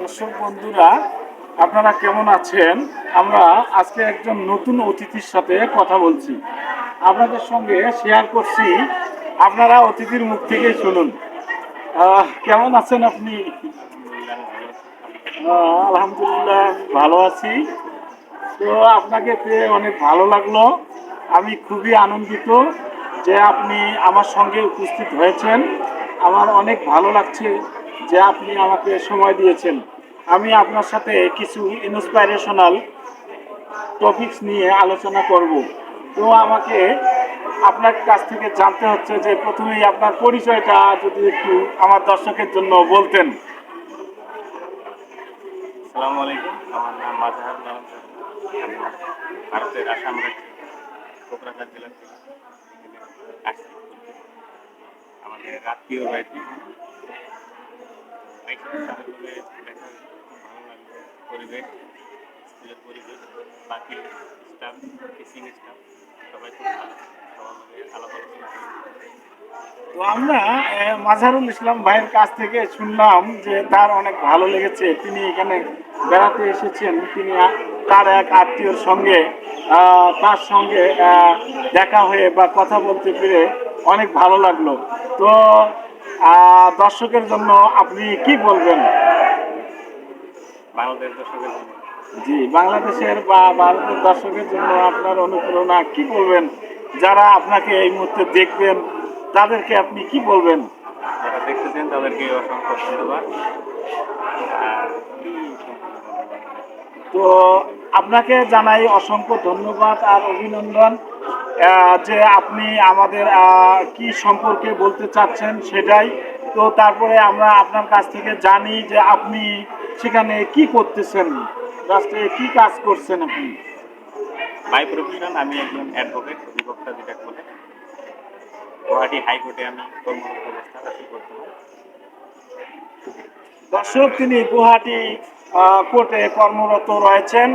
দর্শক বন্ধুরা, আপনারা কেমন আছেন? আমরা আজকে একজন নতুন অতিথির সাথে কথা বলছি। আপনাদের সঙ্গে শেয়ার করছি। আপনারা অতিথির মুখ থেকে শুনুন। কেমন আছেন আপনি? আলহামদুলিল্লাহ, ভালো আছি। তো আপনাকে পেয়ে অনেক ভালো লাগল। আমি খুবই আনন্দিত যে আপনি আমার সঙ্গে উপস্থিত হয়েছেন। আমার অনেক ভালো লাগছে। যে আপনি আমাকে সময় দিয়েছেন। আমি আপনার সাথে কিছু ইন্সপাইরেশনাল টপিকস নিয়ে আলোচনা করব। তো আমাকে আপনার কাছ থেকে জানতে হচ্ছে যে প্রথমেই আপনার পরিচয়টা যদি একটু আমার দর্শকের জন্য বলতেন। আলাইকুম। আমার নাম ভারতের আসাম কোকরাঝার জেলা থেকে। আমাদের রাত্রিও বাড়িতে তো আমরা মাঝারুল ইসলাম ভাইয়ের কাছ থেকে শুনলাম যে তার অনেক ভালো লেগেছে। তিনি এখানে বেড়াতে এসেছেন। তিনি তার এক আত্মীয়র সঙ্গে তার সঙ্গে দেখা হয়ে বা কথা বলতে পেরে অনেক ভালো লাগল। তো দর্শকের জন্য আপনি কি বলবেন? বাংলাদেশ দর্শকের জন্য। জি বাংলাদেশের বা ভারতের দর্শকের জন্য আপনার অনুপ্রেরণা কি বলবেন? যারা আপনাকে এই মুহূর্তে দেখবেন তাদেরকে আপনি কি বলবেন? যারা দেখতেছেন তাদেরকে অসংখ্য ধন্যবাদ। তো আপনাকে জানাই অসংখ্য ধন্যবাদ আর অভিনন্দন। যে আপনি আমাদের কি সম্পর্কে বলতে চাচ্ছেন সেটাই। তো তারপরে আমরা আপনার কাছ থেকে জানি যে আপনি সেখানে কি করতেছেন। রাষ্ট্রে কি কাজ করছেন আপনি? মাই প্রফেশন আমি একজন অ্যাডভোকেট অধিবক্তা যেটা বলে। গুয়াহাটি হাইকোর্টে আমি কর্মরত অবস্থা আছি বর্তমানে। দর্শক তিনি গুয়াহাটি কোর্টে কর্মরত রয়েছেন।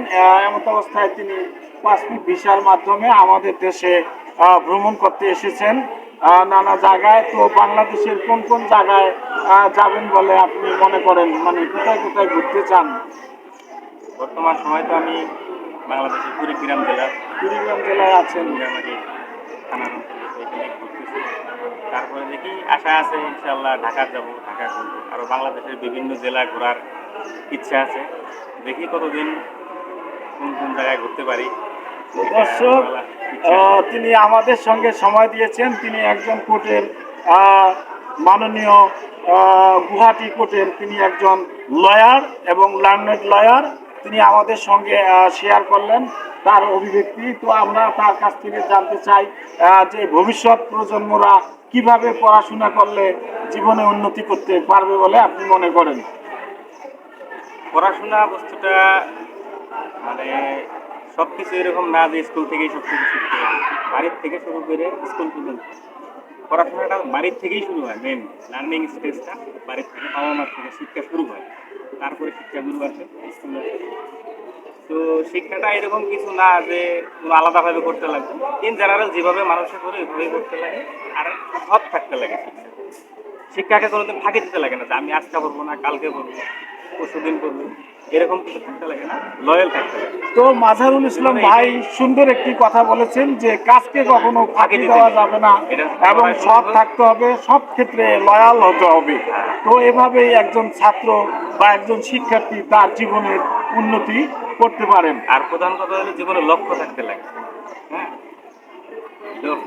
এমত অবস্থায় তিনি পাসপোর্ট ভিসার মাধ্যমে আমাদের দেশে ভ্রমণ করতে এসেছেন। নানা জায়গায়। তো বাংলাদেশের কোন কোন জায়গায় যাবেন বলে আপনি মনে করেন? মানে কোথায় কোথায় ঘুরতে চান? বর্তমান সময় তো আমি বাংলাদেশের কুড়িগ্রাম জেলা। কুড়িগ্রাম জেলায় আছেন। ঘুরতেছি। তারপরে দেখি আশা আছে ইনশাল্লাহ ঢাকা যাব ঢাকা ঘুরবো। আরও বাংলাদেশের বিভিন্ন জেলা ঘোরার ইচ্ছা আছে। দেখি কতদিন কোন কোন জায়গায় ঘুরতে পারি। দর্শক তিনি আমাদের সঙ্গে সময় দিয়েছেন। তিনি একজন কোর্টের মাননীয় আহ, গুয়াহাটি কোর্টের তিনি একজন লয়ার এবং লার্নেড লয়ার তিনি আমাদের সঙ্গে শেয়ার করলেন তার অভিব্যক্তি। তো আমরা তার কাছ থেকে জানতে চাই যে ভবিষ্যৎ প্রজন্মরা কীভাবে পড়াশোনা করলে জীবনে উন্নতি করতে পারবে বলে আপনি মনে করেন? পড়াশোনা বস্তুটা মানে সব কিছু এরকম না যে স্কুল থেকেই সব কিছু শিখতে হবে। বাড়ির থেকে শুরু করে স্কুল পর্যন্ত। পড়াশোনাটা বাড়ির থেকেই শুরু হয় মেন লার্নিং স্টেজটা বাড়ির থেকে বাবা মার থেকে শিক্ষা শুরু হয়। তারপরে শিক্ষা শিক্ষাগুরু আসে স্কুলে তো শিক্ষাটা এরকম কিছু না যে আলাদাভাবে করতে লাগে ইন জেনারেল যেভাবে মানুষের করে ওইভাবেই করতে লাগে। আর সৎ থাকতে লাগে শিক্ষা। শিক্ষাকে কোনোদিন ফাঁকি দিতে লাগে না যে আমি আজকে পড়ব না, কালকে পড়ব পরশু দিন পড়ব। এরকম কিছু থাকতে লাগে না লয়াল থাকতে লাগে। তো মাঝারুল ইসলাম ভাই সুন্দর একটি কথা বলেছেন যে কাজকে কখনো ফাঁকি দেওয়া যাবে না এবং সৎ থাকতে হবে সব ক্ষেত্রে লয়াল হতে হবে। তো এভাবেই একজন ছাত্র বা একজন শিক্ষার্থী তার জীবনের উন্নতি করতে পারেন। আর প্রধান কথা হলো জীবনে লক্ষ্য থাকতে লাগে। হ্যাঁ?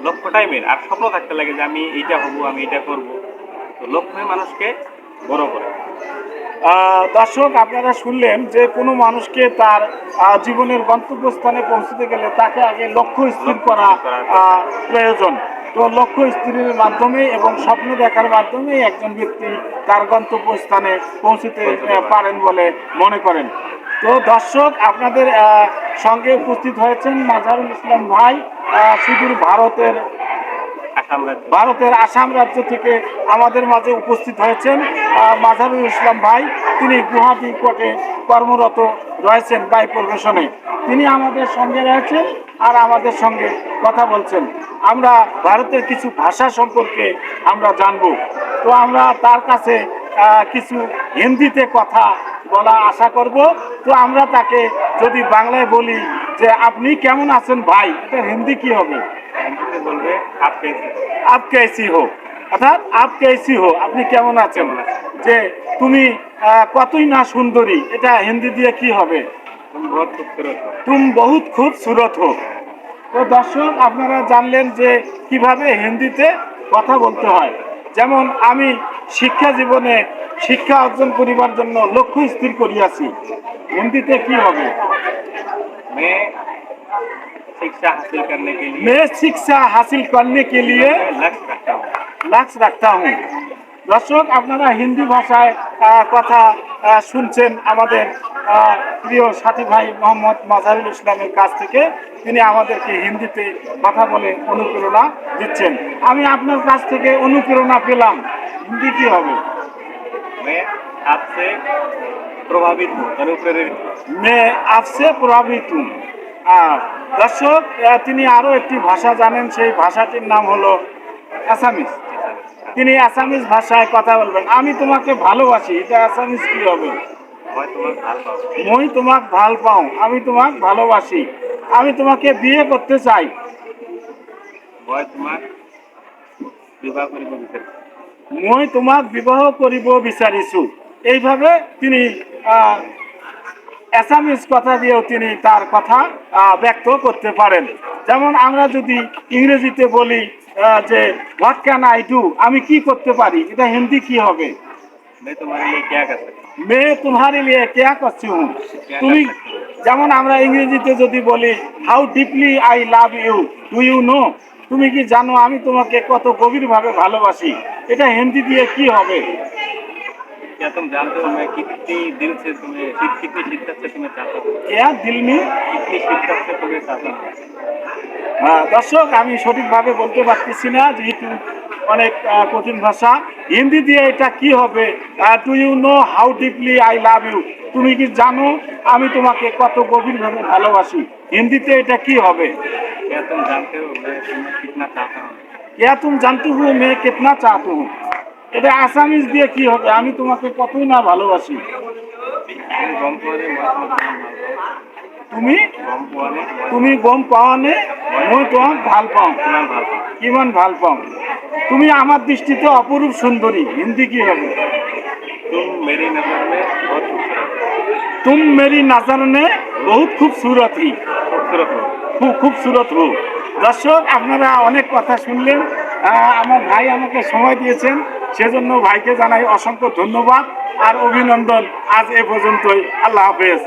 লক্ষ্যটাই মেন আর স্বপ্ন থাকতে লাগে যে আমি এইটা হব আমি এটা করব। তো লক্ষ্যই মানুষকে বড় করে। দর্শক, আপনারা শুনলেন যে কোনো মানুষকে তার জীবনের গন্তব্যস্থানে পৌঁছতে গেলে তাকে আগে লক্ষ্য স্থির করা প্রয়োজন। তো লক্ষ্য স্থিরের মাধ্যমে এবং স্বপ্ন দেখার মাধ্যমে একজন ব্যক্তি তার গন্তব্যস্থানে পৌঁছতে পারেন বলে মনে করেন। তো দর্শক, আপনাদের সঙ্গে উপস্থিত হয়েছেন মাজারুল ইসলাম ভাই সুদূর ভারতের ভারতের আসাম রাজ্য থেকে আমাদের মাঝে উপস্থিত হয়েছেন আহ, মাজারুল ইসলাম ভাই। তিনি গুয়াহাটি কোর্টে কর্মরত রয়েছেন বাই প্রফেশনে। তিনি আমাদের সঙ্গে রয়েছেন আর আমাদের সঙ্গে কথা বলছেন। আমরা ভারতের কিছু ভাষা সম্পর্কে আমরা জানব। তো আমরা তার কাছে কিছু হিন্দিতে কথা বলা আশা করব। তো আমরা তাকে যদি বাংলায় বলি যে আপনি কেমন আছেন ভাই? এটা হিন্দি কি হবে? বলবে আপ কেসি আপ কেসি হো অর্থাৎ আপ কেসি হো আপনি কেমন আছেন? যে তুমি কতই না সুন্দরী এটা হিন্দি দিয়ে কি হবে? তুমি বহুত তুম হো তো দর্শক আপনারা জানলেন যে কীভাবে হিন্দিতে কথা বলতে হয়। যেমন আমি শিক্ষা জীবনে শিক্ষা অর্জন করিবার জন্য লক্ষ্য স্থির করিয়াছি। হিন্দিতে কি হবে? मैं शिक्षा हासिल करने के लिए মে শিক্ষা হাসিল করনে কে লিয়ে लक्ष्य रखता हूँ লাক্স রাখতা হুঁ দর্শক আপনারা হিন্দি ভাষায় আহ, কথা আহ, শুনছেন আমাদের আহ, প্রিয় সাথী ভাই মোহাম্মদ মাজারুল ইসলামের কাছ থেকে তিনি আমাদেরকে হিন্দিতে কথা বলে অনুপ্রেরণা দিচ্ছেন আমি আপনার কাছ থেকে অনুপ্রেরণা পেলাম হিন্দি কি হবে मैं आपसे प्रभावित हूँ अनुप्रेरित हूँ মে আপসে প্রভাবিত আর দর্শক তিনি আরও একটি ভাষা জানেন সেই ভাষাটির নাম হলো আসামিস তিনি আসামিস ভাষায় কথা বলবেন। আমি তোমাকে ভালোবাসি এটা আসামিস কি হবে? মই তোমাক ভালো পাও। আমি তোমাক ভালোবাসি। আমি তোমাকে বিয়ে করতে চাই। মই তোমাক বিবাহ কৰিব বিচাৰিছো। এইভাবে তিনি আহ অ্যাসামিজ কথা দিয়েও তিনি তার কথা ব্যক্ত করতে পারেন। যেমন আমরা যদি ইংরেজিতে বলি যে হোয়াট ক্যান আই ডু আমি কি করতে পারি? এটা হিন্দি কি হবে? মে তোমার লিয়ে কেয়া করছি হুম। তুমি যেমন আমরা ইংরেজিতে যদি বলি how deeply I love you do you know তুমি কি জানো আমি তোমাকে কত গভীরভাবে ভালোবাসি? এটা হিন্দি দিয়ে কি হবে? क्या तुम जानते हो मैं कितनी दिल से तुम्हें कित- कितनी शिद्दत से तुम्हें चाहता हूँ কেয়া দিলমি कितनी शिद्दत से तुम्हें चाहता हूँ হ্যাঁ, দর্শক আমি সঠিকভাবে বলতে পারতেছি না যেহেতু অনেক আহ, কঠিন ভাষা হিন্দি দিয়ে এটা কি হবে do you know how deeply I love you তুমি কি জানো আমি তোমাকে কত গভীরভাবে ভালোবাসি হিন্দিতে এটা কি হবে क्या तुम जानते हो मैं तुम्हें कितना चाहता हूँ কেয়া তুমি জানতে হু মে কেতনা চাহতু হুঁ এটা আসামিজ দিয়ে কি হবে? আমি তোমাকে কতই না ভালোবাসি। তুমি? তুমি গম পাও নে, মই তোমাক ভালো পাওঁ। কিমান ভালো পাওঁ। তুমি আমার দৃষ্টিতে অপরূপ সুন্দরী। হিন্দি কি হবে? তুম মেরি নাজার নে, বহুত খুবসুরত হি। খুব খুবসুরত হো। দর্শক, আপনারা অনেক কথা শুনলেন। আমার ভাই আমাকে সময় দিয়েছেন। সেজন্য ভাইকে জানাই অসংখ্য ধন্যবাদ আর অভিনন্দন। আজ এ পর্যন্তই। আল্লাহ হাফেজ।